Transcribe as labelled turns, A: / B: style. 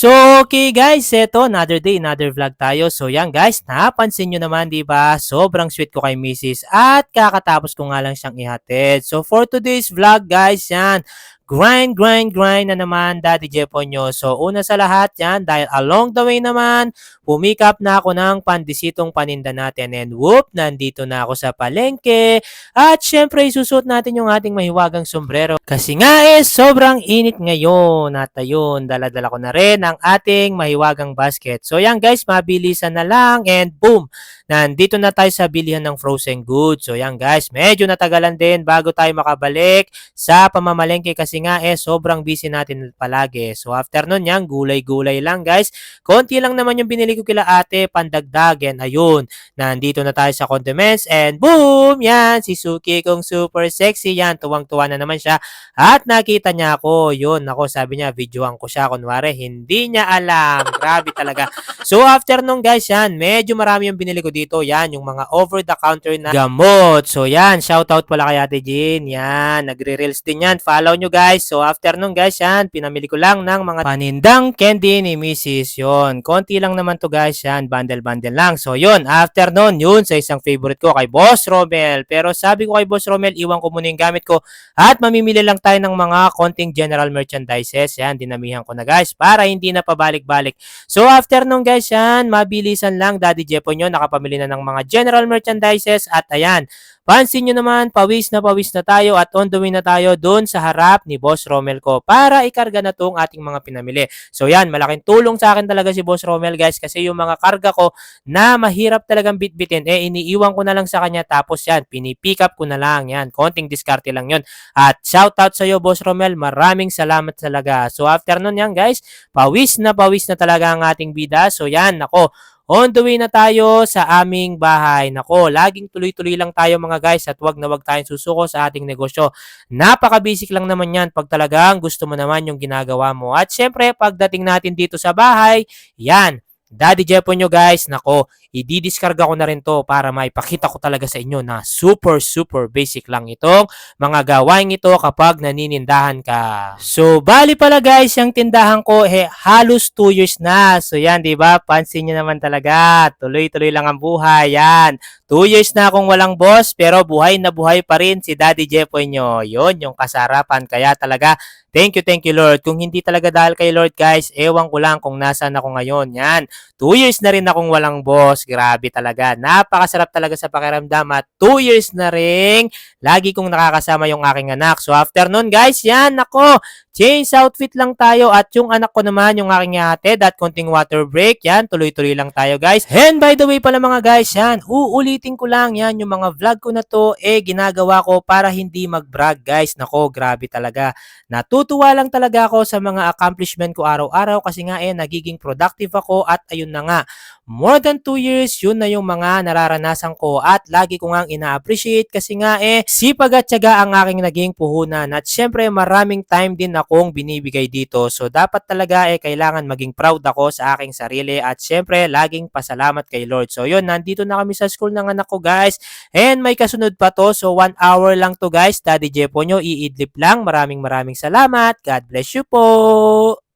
A: So, okay guys, eto, another day, another vlog tayo. So, yan guys, napansin nyo naman, di ba? Sobrang sweet ko kay Mrs. At kakatapos ko nga lang siyang ihatid. So, for today's vlog guys, yan, grind, grind, grind na naman, Daddy Jepo nyo. So, una sa lahat yan, dahil along the way naman, pumikap na ako ng pandisitong paninda natin. And whoop, nandito na ako sa palengke. At syempre, isusuot natin yung ating mahiwagang sombrero. Kasi nga eh, sobrang init ngayon. At ayun, daladala ko na rin ang ating mahiwagang basket. So yan guys, mabilisan na lang. And boom, nandito na tayo sa bilihan ng frozen goods. So yan guys, medyo natagalan din bago tayo makabalik sa pamamalengke kasi nga eh, sobrang busy natin palagi. So after nun yan, gulay-gulay lang guys. Konti lang naman yung binili ko kila ate, pandagdag. And ayun, nandito na tayo sa condiments. And boom, yan, si Suki kong super sexy yan. Tuwang-tuwa na naman siya. At nakita niya ako, yun, ako sabi niya, videoan ko siya, kunwari, hindi niya alam. Grabe talaga. So after nung guys, yan, medyo marami yung binili ko dito. Yan, yung mga over-the-counter na gamot. So yan, shoutout pala kay Ate Jean. Yan, nagre-reels din yan. Follow nyo guys. So after nung guys, yan, pinamili ko lang ng mga panindang candy ni Mrs. Yun, konti lang naman to guys, yan, bundle-bundle lang. So yun, after nun, yun, sa isang favorite ko kay Boss Romel. Pero sabi ko kay Boss Romel, iwan ko muna yung gamit ko at mamimili lang tayo ng mga konting general merchandises. Yan, dinamihan ko na guys para hindi na pabalik-balik. So after nung guys yan, mabilisan lang Daddy Jepo nyo, nakapamili na ng mga general merchandises at ayan, Pansin nyo naman, pawis na pawis na tayo at on the way na tayo doon sa harap ni Boss Romel ko para ikarga na tong ating mga pinamili. So yan, malaking tulong sa akin talaga si Boss Romel guys kasi yung mga karga ko na mahirap talagang bitbitin, eh iniiwan ko na lang sa kanya tapos yan, pinipick up ko na lang yan. Konting diskarte lang yun. At shoutout sa iyo Boss Romel, maraming salamat talaga. So after nun yan guys, pawis na pawis na talaga ang ating bida. So yan, nako, On the way na tayo sa aming bahay. Nako, laging tuloy-tuloy lang tayo mga guys at wag na wag tayong susuko sa ating negosyo. Napaka-basic lang naman yan pag talagang gusto mo naman yung ginagawa mo. At syempre, pagdating natin dito sa bahay, yan, Daddy Jepo nyo guys, nako, ididiskarga ko na rin to para maipakita ko talaga sa inyo na super super basic lang itong mga gawain ito kapag naninindahan ka. So, bali pala guys, yung tindahan ko eh, halos 2 years na. So yan, di ba? Pansin nyo naman talaga. Tuloy-tuloy lang ang buhay. Yan. 2 years na akong walang boss, pero buhay na buhay pa rin si Daddy Jepo nyo. Yun, yung kasarapan. Kaya talaga, thank you, thank you Lord. Kung hindi talaga dahil kay Lord guys, ewan ko lang kung nasaan ako ngayon. Yan. 2 years na rin akong walang boss. Grabe talaga. Napakasarap talaga sa pakiramdam at 2 years na rin lagi kong nakakasama yung aking anak. So after nun guys, yan ako. Change outfit lang tayo at yung anak ko naman, yung aking hatid at konting water break. Yan, tuloy-tuloy lang tayo guys. And by the way pala mga guys, yan, uulitin ko lang yan, yung mga vlog ko na to, eh ginagawa ko para hindi mag-brag guys. Nako, grabe talaga. Natutuwa lang talaga ako sa mga accomplishment ko araw-araw kasi nga eh, nagiging productive ako at ayun na nga. More than 2 years, yun na yung mga nararanasan ko at lagi ko nga ina-appreciate kasi nga eh, sipag at syaga ang aking naging puhunan at syempre maraming time din akong binibigay dito. So dapat talaga eh kailangan maging proud ako sa aking sarili at syempre laging pasalamat kay Lord. So yun, nandito na kami sa school ng anak ko guys and may kasunod pa to. So 1 hour lang to guys. Daddy Jepo nyo, iidlip lang. Maraming maraming salamat. God bless you po.